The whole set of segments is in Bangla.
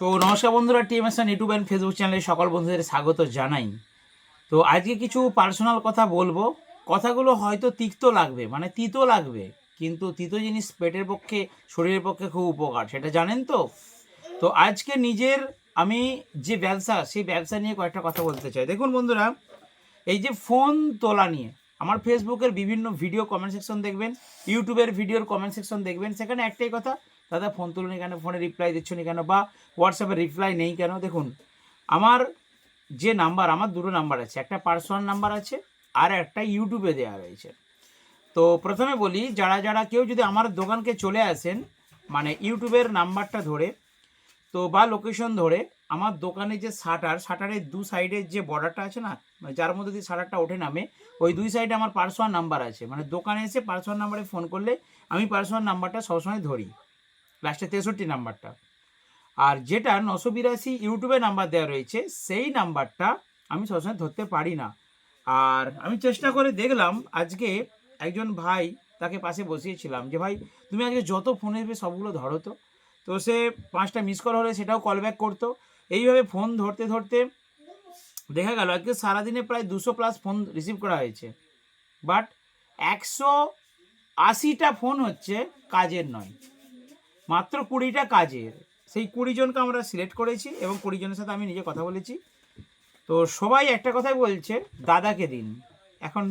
তো নমস্কার বন্ধুরা টিএমএসএন ইউটিউব অ্যান্ড ফেসবুক চ্যানেলে সকল বন্ধুদের স্বাগত জানাই। তো আজকে কিছু পার্সোনাল কথা বলব। কথাগুলো হয়তো তিক্ত লাগবে মানে তিতো লাগবে, কিন্তু তিতো জিনিস পেটের পক্ষে, শরীরের পক্ষে খুব উপকার, সেটা জানেন তো? তো আজকে নিজের, আমি যে ব্যবসা, সেই ব্যবসা নিয়ে কয়েকটা কথা বলতে চাই। দেখুন বন্ধুরা, এই যে ফোন তোলা নিয়ে, আমার ফেসবুকের বিভিন্ন ভিডিও কমেন্ট সেকশন দেখবেন ইউটিউবের ভিডিওর কমেন্ট সেকশন দেখবেন, সেখানে একটাই কথা দাদা ফোন তুলুনি কেন ফোনে রিপ্লাই দিচ্ছ না কেন বা হোয়াটসঅ্যাপে রিপ্লাই নেই কেন? দেখুন, আমার যে নাম্বার আমার দুটো নাম্বার আছে, একটা পার্সোনাল নাম্বার আছে আর একটা ইউটিউবে দেওয়া রয়েছে। তো প্রথমে বলি, যারা যারা কেউ যদি আমার দোকানকে চলে আসেন মানে ইউটিউবের নাম্বারটা ধরে, তো বা লোকেশন ধরে, আমার দোকানে যে শাটার, শাটারের দু সাইডের যে বর্ডারটা আছে না মানে যার মধ্যে দিয়ে শাটারটা ওঠে নামে, ওই দুই সাইডে আমার পার্সোনাল নাম্বার আছে। মানে দোকানে এসে পার্সোনাল নাম্বারে ফোন করলে আমি পার্সোনাল নাম্বারটা সবসময় ধরি। লাস্টে তেষট্টি নাম্বারটা। আর যেটা নশো বিরাশি ইউটিউবে নাম্বার দেওয়া রয়েছে, সেই নাম্বারটা আমি সবসময় ধরতে পারি না। আর আমি চেষ্টা করে দেখলাম, আজকে একজন ভাই তাকে পাশে বসিয়েছিলাম যে, ভাই, তুমি আজকে যত ফোন আসবে সবগুলো ধরো তো। তো সে পাঁচটা মিস কল হলে সেটাও কল ব্যাক করতো। এইভাবে ফোন ধরতে ধরতে দেখা গেল, আজকে সারাদিনে প্রায় দুশো প্লাস ফোন রিসিভ করা হয়েছে। বাট একশো আশিটা ফোন হচ্ছে কাজের নয়। মাত্র কুড়িটা কাজের, সেই কুড়ি জনকে আমরা সিলেক্ট করেছি এবং কুড়ি জনের সাথে আমি নিজে কথা বলেছি। তো সবাই একটা কথাই বলছে, দাদাকে দিন। এখন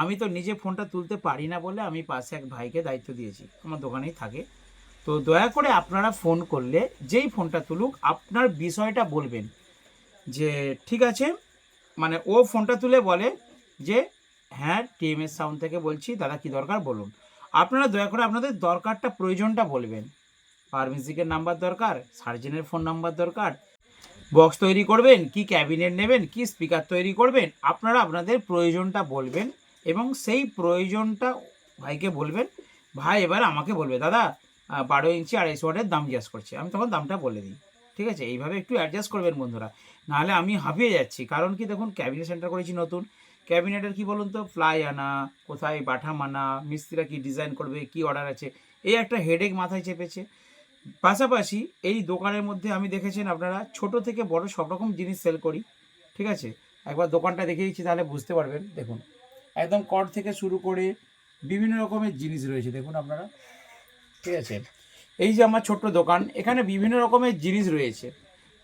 আমি তো নিজে ফোনটা তুলতে পারি না বলে আমি পাশে এক ভাইকে দায়িত্ব দিয়েছি, আমার দোকানেই থাকে। তো দয়া করে আপনারা ফোন করলে, যেই ফোনটা তুলুক, আপনার বিষয়টা বলবেন যে, ঠিক আছে? মানে ও ফোনটা তুলে বলে যে হ্যাঁ টিএমএস সাউন্ড থেকে বলছি, দাদা কি দরকার বলুন। আপনারা দয়া করে আপনাদের দরকারটা, প্রয়োজনটা বলবেন। মিউজিকের নাম্বার দরকার সার্জেনের ফোন নাম্বার দরকার। বক্স তৈরি করবেন, কি ক্যাবিনেট নেবেন, কি স্পিকার তৈরি করবেন, আপনারা আপনাদের প্রয়োজনটা বলবেন এবং সেই প্রয়োজনটা ভাইকে বলবেন, ভাই এবার আমাকে বলবে, দাদা বারো ইঞ্চি আড়াইশো ওয়াটের দাম জিজ্ঞাসা করছে। আমি তখন দামটা বলে দিই, ঠিক আছে? এইভাবে একটু অ্যাডজাস্ট করবেন বন্ধুরা। নাহলে আমি হাঁপিয়ে যাচ্ছি, কারণ কি দেখুন ক্যাবিনেট সেন্টার করেছি নতুন। ক্যাবিনেটের কি বলুন তো ফ্লাই আনা, কোথায় বাটাম আনা মিস্ত্রিরা কি ডিজাইন করবে, কি অর্ডার আছে, এই একটা হেডেক মাথায় চেপেছে। পাশাপাশি এই দোকানের মধ্যে আমি দেখেছেন আপনারা ছোট থেকে বড় সব রকম জিনিস সেল করি, ঠিক আছে? একবার দোকানটা দেখে দিচ্ছি, তাহলে বুঝতে পারবেন। দেখুন, একদম কট থেকে শুরু করে বিভিন্ন রকমের জিনিস রয়েছে, দেখুন আপনারা। ঠিক আছে? এই যে আমার ছোট্ট দোকান, এখানে বিভিন্ন রকমের জিনিস রয়েছে।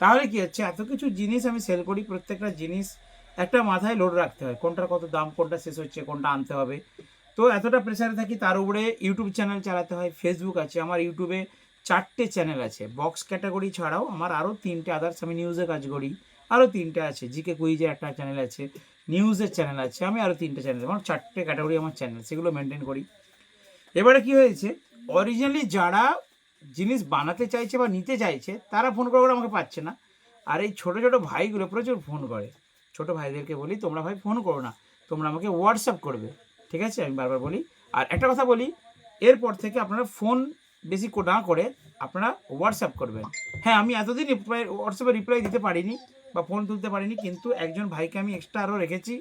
তাহলে কি হচ্ছে, এত কিছু জিনিস আমি সেল করি, প্রত্যেকটা জিনিস একটা মাথায় লোড রাখতে হয়। কোনটার কত দাম, কোনটা শেষ হচ্ছে, কোনটা আনতে হবে। তো এতটা প্রেসারে থাকি, তার উপরে ইউটিউব চ্যানেল চালাতে হয় ফেসবুক আছে, আমার ইউটিউবে চারটে চ্যানেল আছে। বক্স ক্যাটাগরি ছাড়াও আমার আরও তিনটে আদার্স আমি নিউজে কাজ করি। আরও তিনটে আছে জিকে কুইজের একটা চ্যানেল আছে নিউজের চ্যানেল আছে, আমি আরও তিনটে চ্যানেল আমার চারটে ক্যাটাগরি আমার চ্যানেল সেগুলো মেনটেন করি। এবারে কি হয়েছে? অরিজিনালি যারা জিনিস বানাতে চাইছে বা নিতে চাইছে, তারা ফোন করে আমাকে পাচ্ছে না। আর এই ছোটো ছোটো ভাইগুলো প্রচুর ফোন করে। ছোটো ভাইদেরকে বলি, তোমরা ভাই ফোন করো না। তোমরা আমাকে হোয়াটসঅ্যাপ করবে। ঠিক আছে? আমি বারবার বলি। আর একটা কথা বলি, এরপর থেকে আপনারা ফোন বেশি না করে আপনারা হোয়াটসঅ্যাপ করবেন। হ্যাঁ আমি এতদিন রিপ্লাই হোয়াটসঅ্যাপে রিপ্লাই দিতে পারিনি বা ফোন তুলতে পারিনি, কিন্তু একজন ভাইকে আমি এক্সট্রা আরও রেখেছি।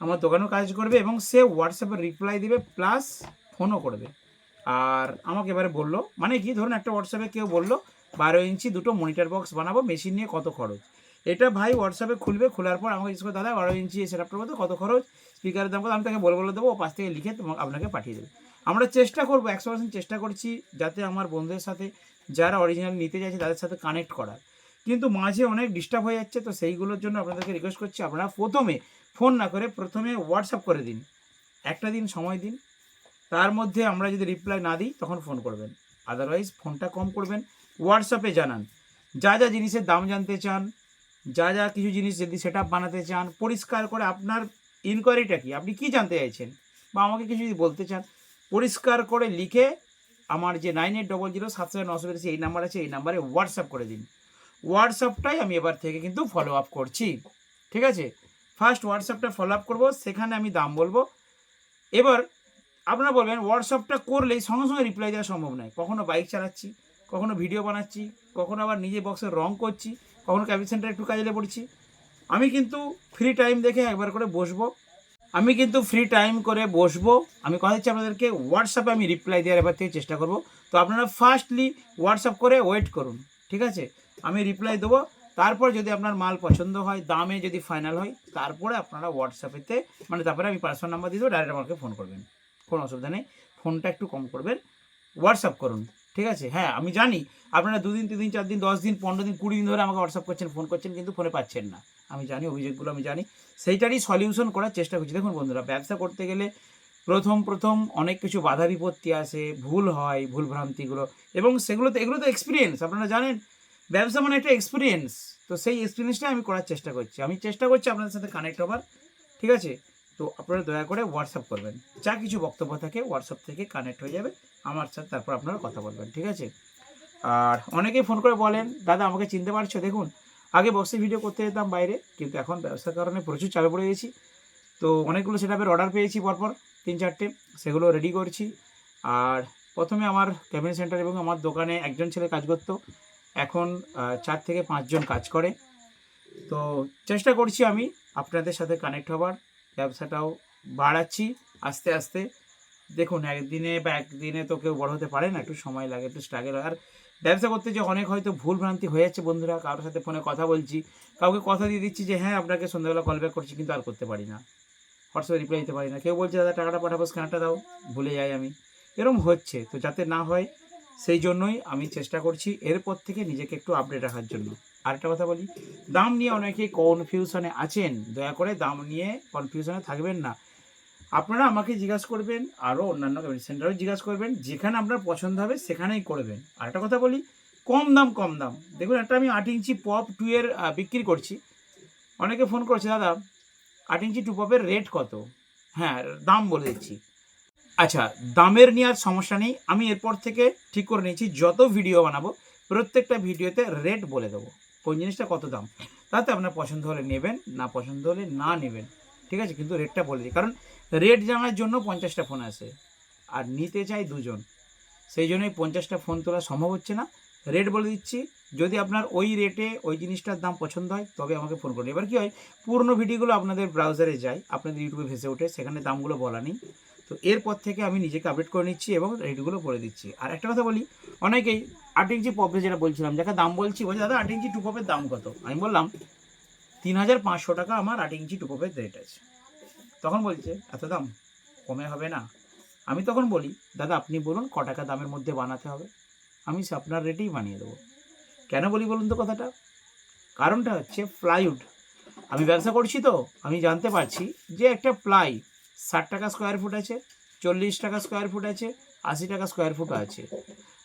আমার দোকানেও কাজ করবে এবং সে হোয়াটসঅ্যাপে রিপ্লাই দিবে প্লাস ফোনও করবে। আর আমাকে এবারে বলল মানে কি, ধরুন একটা হোয়াটসঅ্যাপে কেউ বলল, বারো ইঞ্চি দুটো মনিটর বক্স বানাবো মেশিন নিয়ে কত খরচ? এটা ভাই হোয়াটসঅ্যাপে খুলবে, খোলার পর আমাকে জিজ্ঞেস দাদা, বারো ইঞ্চি সেট আপটার মধ্যে কত খরচ? স্পিকারের দাম কত? আমি তাকে বলে বলে দেবো, ও পাশ থেকে লিখে আপনাকে পাঠিয়ে দেবে। আমরা চেষ্টা করব, একশো পার্সেন্ট চেষ্টা করছি যাতে আমার বন্ধুদের সাথে যারা অরিজিনাল নিতে চাইছে তাদের সাথে কানেক্ট করার। কিন্তু মাঝে অনেক ডিস্টার্ব হয়ে যাচ্ছে, তো সেইগুলোর জন্য আপনাদেরকে রিকোয়েস্ট করছি, আপনারা প্রথমে ফোন না করে প্রথমে হোয়াটসঅ্যাপ করে দিন। একটা দিন সময় দিন, তার মধ্যে আমরা যদি রিপ্লাই না দিই, তখন ফোন করবেন। আদারওয়াইজ ফোনটা কম করবেন হোয়াটসঅ্যাপে জানান। যা যা জিনিসের দাম জানতে চান, যা যা কিছু জিনিস যদি সেট বানাতে চান, পরিষ্কার করে আপনার ইনকোয়ারিটা কি? আপনি কি জানতে চাইছেন? বা আমাকে কিছু যদি বলতে চান পরিষ্কার করে লিখে আমার যে নাইন এইট ডবল জিরো সাত সেভেন নশো বেশি এই নাম্বার আছে, এই নাম্বারে হোয়াটসঅ্যাপ করে দিন। হোয়াটসঅ্যাপটাই আমি এবার থেকে কিন্তু ফলো আপ করছি। ঠিক আছে? ফার্স্ট হোয়াটসঅ্যাপটা ফলো আপ করব, সেখানে আমি দাম বলব। এবার আপনারা বলবেন হোয়াটসঅ্যাপটা করলেই সঙ্গে সঙ্গে রিপ্লাই দেওয়া সম্ভব নয়। কখনো বাইক চালাচ্ছি, কখনো ভিডিও বানাচ্ছি, কখনো আবার নিজে বক্সে রং করছি, কখনো ক্যাবিন সেন্টারে একটু কাজে পড়ছি। আমি কিন্তু ফ্রি টাইম দেখে একবার করে বসবো। আমি কিন্তু ফ্রি টাইম করে বসবো। আমি কথা দিচ্ছি আপনাদেরকে হোয়াটসঅ্যাপে আমি রিপ্লাই দেওয়ার এবার থেকে চেষ্টা করব। তো আপনারা ফার্স্টলি হোয়াটসঅ্যাপ করে ওয়েট করুন, ঠিক আছে? আমি রিপ্লাই দেবো। তারপর যদি আপনার মাল পছন্দ হয়, দামে যদি ফাইনাল হয়, তারপরে আপনারা হোয়াটসঅ্যাপেতে মানে তারপরে আমি পার্সোনাল নাম্বার দিয়ে দেবো ডাইরেক্ট আমাকে ফোন করবেন। কোনো অসুবিধা নেই। ফোনটা একটু কম করবেন। হোয়াটসঅ্যাপ করুন, ঠিক আছে? হ্যাঁ আমি জানি আপনারা দুদিন তিন দিন চার দিন দশ দিন, পনেরো দিন, কুড়ি দিন ধরে আমাকে হোয়াটসঅ্যাপ করছেন ফোন করছেন, কিন্তু ফোনে পাচ্ছেন না। আমি জানি, অভিযোগগুলো আমি জানি। সেইটারই সলিউশন করার চেষ্টা করছি। দেখুন বন্ধুরা, ব্যবসা করতে গেলে প্রথম প্রথম অনেক কিছু বাধা বিপত্তি আসে, ভুল হয়, ভুল ভ্রান্তিগুলো। এবং সেগুলো তো এগুলো তো এক্সপিরিয়েন্স আপনারা জানেন। ব্যবসা মানে একটা এক্সপিরিয়েন্স তো সেই এক্সপিরিয়েন্সটাই আমি করার চেষ্টা করছি। আমি চেষ্টা করছি আপনাদের সাথে কানেক্ট হবার, ঠিক আছে? তো আপনারা দয়া করে হোয়াটসঅ্যাপ করবেন। যা কিছু বক্তব্য থাকে হোয়াটসঅ্যাপ থেকে কানেক্ট হয়ে যাবে। আমার সাথে তারপর আপনারা কথা বলবেন, ঠিক আছে? আর অনেকেই ফোন করে বলেন, দাদা, আমাকে চিনতে পারছ? দেখুন আগে বসে ভিডিও করতে যেতাম বাইরে, কিন্তু এখন ব্যবসার কারণে প্রচুর চাপে পড়ে গেছি। তো অনেকগুলো সেটআপের অর্ডার পেয়েছি পরপর, তিন চারটে, সেগুলো রেডি করছি। আর প্রথমে আমার ক্যাবিনেট সেন্টার এবং আমার দোকানে একজন ছেলে কাজ করতো। এখন চার থেকে পাঁচজন কাজ করে। তো চেষ্টা করছি আমি আপনাদের সাথে কানেক্ট হবার, ব্যবসাটাও বাড়াচ্ছি আস্তে আস্তে। দেখুন, একদিনে বা একদিনে তো কেউ বড় হতে পারে না, একটু সময় লাগে, একটু স্ট্রাগল আর ব্যবসা করতে যে অনেক হয়তো ভুল ভ্রান্তি হয়ে যাচ্ছে বন্ধুরা, কারোর সাথে ফোনে কথা বলছি, কাউকে কথা দিয়ে দিচ্ছি যে হ্যাঁ আপনাকে সন্ধ্যাবেলা কল ব্যাক করছি, কিন্তু আর করতে পারি না। হোয়াটসঅ্যাপে রিপ্লাই দিতে পারি না। কেউ বলছে, দাদা, টাকাটা পাঠাবো স্ক্যানারটা দাও। ভুলে যাই আমি। এরকম হচ্ছে, তো যাতে না হয়, সেই জন্যই আমি চেষ্টা করছি এরপর থেকে নিজেকে একটু আপডেট রাখার জন্য। আরেকটা কথা বলি, দাম নিয়ে অনেকেই কনফিউশনে আছেন। দয়া করে দাম নিয়ে কনফিউশনে থাকবেন না। আপনারা আমাকে জিজ্ঞাসা করবেন আরও অন্যান্য কমিউনিটি সেন্টারেও জিজ্ঞাসা করবেন, যেখানে আপনার পছন্দ হবে সেখানেই করবেন আর একটা কথা বলি, কম দাম কম দাম। দেখুন, একটা আমি আট ইঞ্চি পপ টু এর বিক্রি করছি। অনেকে ফোন করছে, দাদা, আট ইঞ্চি টু পপের রেট কত? হ্যাঁ দাম বলে দিচ্ছি। আচ্ছা দামের নিয়ে আর সমস্যা নেই। আমি এরপর থেকে ঠিক করে নিয়েছি, যত ভিডিও বানাবো, প্রত্যেকটা ভিডিওতে রেট বলে দেবো। কোন জিনিসটা কত দাম? তাতে আপনার পছন্দ হলে নেবেন, না পছন্দ হলে না নেবেন। ঠিক আছে? কিন্তু রেটটা বলে দিই। কারণ রেট জানার জন্য পঞ্চাশটা ফোন আসে। আর নিতে চাই দুজন। সেই জন্যই পঞ্চাশটা ফোন তোলা সম্ভব হচ্ছে না। রেট বলে দিচ্ছি, যদি আপনার ওই রেটে ওই জিনিসটার দাম পছন্দ হয়, তবে আমাকে ফোন করুন। এবার কী হয়, পুরনো ভিডিওগুলো আপনাদের ব্রাউজারে যায়, আপনাদের ইউটিউবে ভেসে ওঠে, সেখানে দামগুলো বলা নেই। তো এরপর থেকে আমি নিজেকে আপডেট করে নিচ্ছি এবং রেটগুলো বলে দিচ্ছি। আর একটা কথা বলি, অনেকেই আট ইঞ্চি পপে যেটা বলছিলাম, যাকে দাম বলছি, বলছে, দাদা, আট ইঞ্চি টু পপের দাম কত? আমি বললাম তিন হাজার পাঁচশো টাকা আমার আট ইঞ্চি টু পপের রেট আছে। তখন বলছে, এত দাম? কমে হবে না। আমি তখন বলি, দাদা, আপনি বলুন ক টাকা দামের মধ্যে বানাতে হবে? আমি সে আপনার রেটেই বানিয়ে দেবো। কেন বলি বলুন তো কথাটা? কারণটা হচ্ছে প্লাইউড আমি ব্যবসা করছি তো, আমি জানতে পারছি যে একটা প্লাই ষাট টাকা স্কোয়ার ফুট আছে, চল্লিশ টাকা স্কোয়ার ফুট আছে, আশি টাকা স্কোয়ার ফুট আছে।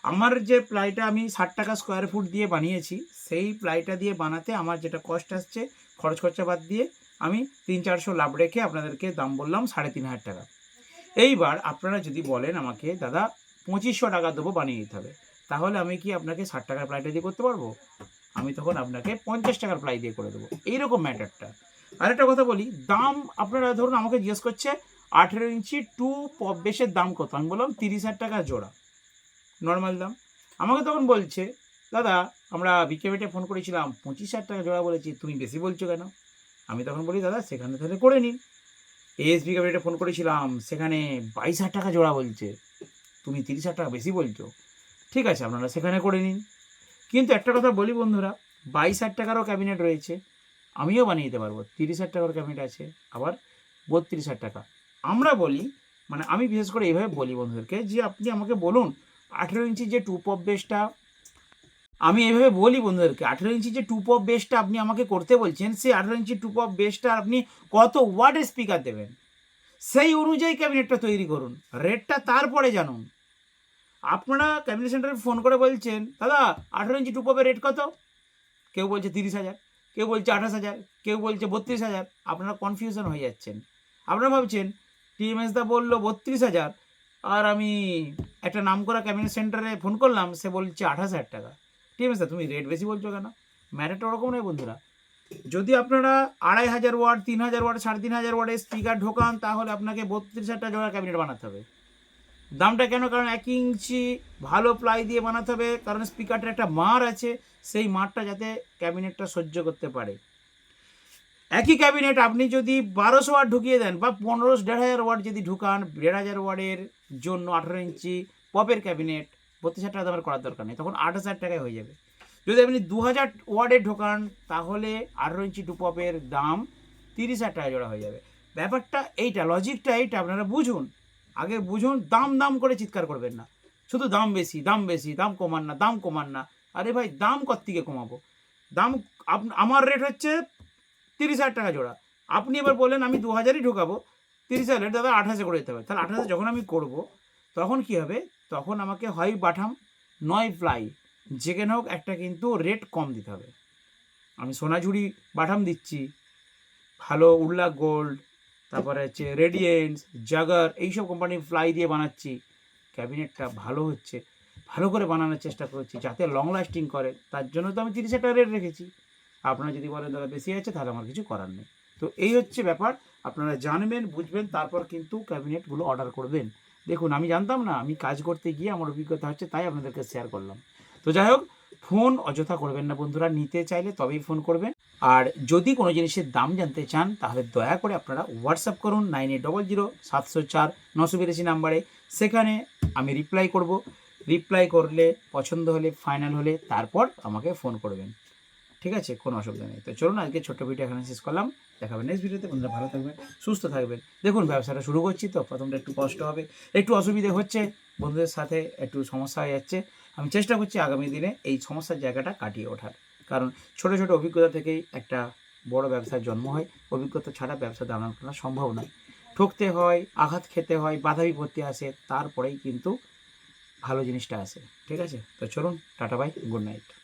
আমার যে প্লাইটা আমি ষাট টাকা স্কোয়ার ফুট দিয়ে বানিয়েছি, সেই প্লাইটা দিয়ে বানাতে আমার যেটা কষ্ট আসছে খরচ খরচা বাদ দিয়ে আমি তিন চারশো লাভ রেখে আপনাদেরকে দাম বললাম সাড়ে তিন হাজার টাকা। এইবার আপনারা যদি বলেন আমাকে, দাদা, পঁচিশশো টাকা দেবো বানিয়ে দিতে হবে। তাহলে আমি কি আপনাকে ষাট টাকার প্লাইটা দিয়ে করতে পারব? আমি তখন আপনাকে পঞ্চাশ টাকার প্লাই দিয়ে করে দেবো। এইরকম ম্যাটারটা আরেকটা কথা বলি, দাম আপনারা ধরুন আমাকে জিজ্ঞেস করছে, আঠেরো ইঞ্চি টু পপ দাম কত? আমি বললাম, তিরিশ হাজার টাকা জোড়া নর্মাল দাম। আমাকে তখন বলছে, দাদা আমরা বিকেবিটে ফোন করেছিলাম, পঁচিশ হাজার টাকা জোড়া বলেছি, তুমি বেশি বলছো কেন? আমি তখন বলি, দাদা, সেখানে তাহলে করে নিন। এএসবি ক্যাবিনেটে ফোন করেছিলাম, সেখানে বাইশ হাজার টাকা জোড়া বলছে, তুমি তিরিশ হাজার টাকা বেশি বলছো। ঠিক আছে, আপনারা সেখানে করে নিন। কিন্তু একটা কথা বলি বন্ধুরা, বাইশ হাজার টাকারও ক্যাবিনেট রয়েছে, আমিও বানিয়ে দিতে পারব, তিরিশ হাজার টাকার ক্যাবিনেট আছে, আবার বত্রিশ হাজার টাকা। আমরা বলি মানে আমি বিশেষ করে এইভাবে বলি বন্ধুদেরকে, যে আপনি আমাকে বলুন, আঠেরো ইঞ্চি যে টু পপ বেসটা আমি এইভাবে বলি বন্ধুদেরকে, আঠেরো ইঞ্চি যে টু পপ বেসটা আপনি আমাকে করতে বলছেন সেই আঠেরো ইঞ্চি টু পপ বেসটা আপনি কত ওয়াটের স্পিকার দেবেন? সেই অনুযায়ী ক্যাবিনেটটা তৈরি করুন। রেটটা তারপরে জানুন। আপনারা ক্যাবিনেট সেন্টারে ফোন করে বলছেন, দাদা, আঠেরো ইঞ্চি টু পপের রেট কত? কেউ বলছে তিরিশ হাজার, কেউ বলছে আঠাশ হাজার, কেউ বলছে বত্রিশ হাজার। আপনারা কনফিউশন হয়ে যাচ্ছেন। আপনারা ভাবছেন, টিএমএস দা বলল বত্রিশ হাজার, আর আমি একটা নাম করা ক্যাবিনেট সেন্টারে ফোন করলাম, সে বলছে আঠাশ হাজার টাকা। টিএমএস দা তুমি রেট বেশি বলছো কেন? ম্যাটারটা ওরকম নয় বন্ধুরা। যদি আপনারা আড়াই হাজার ওয়াট, তিন হাজার ওয়াট, সাড়ে তিন হাজার ওয়াটের স্পিকার ঢোকান, তাহলে আপনাকে বত্রিশ হাজার টাকা ক্যাবিনেট বানাতে হবে। দামটা কেন? কারণ এক ইঞ্চি ভালো প্লাই দিয়ে বানাতে হবে, কারণ স্পিকারটার একটা মার আছে, সেই মারটা যাতে ক্যাবিনেটটা সহ্য করতে পারে। একই ক্যাবিনেট আপনি যদি বারোশো ওয়াট ঢুকিয়ে দেন বা পনেরোশো, দেড় হাজার ওয়াট যদি ঢুকান, দেড় হাজার ওয়াটের জন্য আঠেরো ইঞ্চি পপের ক্যাবিনেট বত্রিশ হাজার টাকা দামের করার দরকার নেই, তখন আট হাজার টাকায় হয়ে যাবে। যদি আপনি দু হাজার ওয়ার্ডে ঢোকান, তাহলে আঠেরো ইঞ্চি টুপপের দাম তিরিশ হাজার টাকা জোড়া হয়ে যাবে। ব্যাপারটা এইটা, লজিকটা এইটা, আপনারা বুঝুন। আগে বুঝুন, দাম দাম করে চিৎকার করবেন না। শুধু দাম বেশি দাম বেশি, দাম কমান না, দাম কমান না। আরে ভাই, দাম কত থেকে কমাবো? দাম আমার রেট হচ্ছে তিরিশ হাজার টাকা জোড়া। আপনি এবার বললেন আমি দু হাজারই ঢোকাবো, তিরিশ হাজার রেট দাদা আঠাশে করে দিতে হবে। তাহলে আঠাশে যখন আমি করব, তখন কি হবে? তখন আমাকে হয় বাঠাম নয় প্লাই যেখানে হোক একটা কিন্তু রেট কম দিতে হবে। আমি সোনাঝুরি বাঠাম দিচ্ছি। ভালো উল্লা গোল্ড তারপরে হচ্ছে রেডিয়েন্স জাগার এইসব কোম্পানির ফ্লাই দিয়ে বানাচ্ছি। ক্যাবিনেটটা ভালো হচ্ছে। ভালো করে বানানোর চেষ্টা করছি যাতে লং লাস্টিং করে। তার জন্য তো আমি তিরিশ হাজার রেট রেখেছি। আপনারা যদি বলেন দাদা বেশি আছে তাহলে আমার কিছু করার নেই। তো এই হচ্ছে ব্যাপার। আপনারা জানবেন, বুঝবেন, তারপর কিন্তু ক্যাবিনেটগুলো অর্ডার করবেন। দেখুন, আমি জানতাম না, আমি কাজ করতে গিয়ে আমার অভিজ্ঞতা হচ্ছে, তাই আপনাদেরকে শেয়ার করলাম। তো যাই হোক ফোন অযথা করবেন না বন্ধুরা, নিতে চাইলে তবেই ফোন করবেন। আর যদি কোনো জিনিসের দাম জানতে চান, তাহলে দয়া করে আপনারা হোয়াটসঅ্যাপ করুন নাইন এইট ডবল জিরো সাতশো চার নশো বিরাশি নাম্বারে। সেখানে আমি রিপ্লাই করব। রিপ্লাই করলে, পছন্দ হলে ফাইনাল হলে, তারপর আমাকে ফোন করবেন। ঠিক আছে? কোনো অসুবিধা নেই। তো চলুন, আজকে ছোট্ট ভিডিও এখানে শেষ করলাম। দেখাবেন নেক্সট ভিডিওতে। বন্ধুরা ভালো থাকবেন, সুস্থ থাকবেন। দেখুন, ব্যবসাটা শুরু করছি তো, প্রথমটা একটু কষ্ট হবে। একটু অসুবিধে হচ্ছে, বন্ধুদের সাথে একটু সমস্যা হয়ে যাচ্ছে। আমি চেষ্টা করছি আগামী দিনে এই সমস্যার জায়গাটা কাটিয়ে ওঠার। কারণ ছোট ছোট অভিজ্ঞতা থেকেই একটা বড় ব্যবসার জন্ম হয়। অভিজ্ঞতা ছাড়া ব্যবসা দাঁড়ানো করা সম্ভব নয়। ঠকতে হয়, আঘাত খেতে হয়, বাধা বিপত্তি আসে, তারপরেই কিন্তু ভালো জিনিসটা আসে। ঠিক আছে? তো চলুন, টাটা, বাই, গুড নাইট।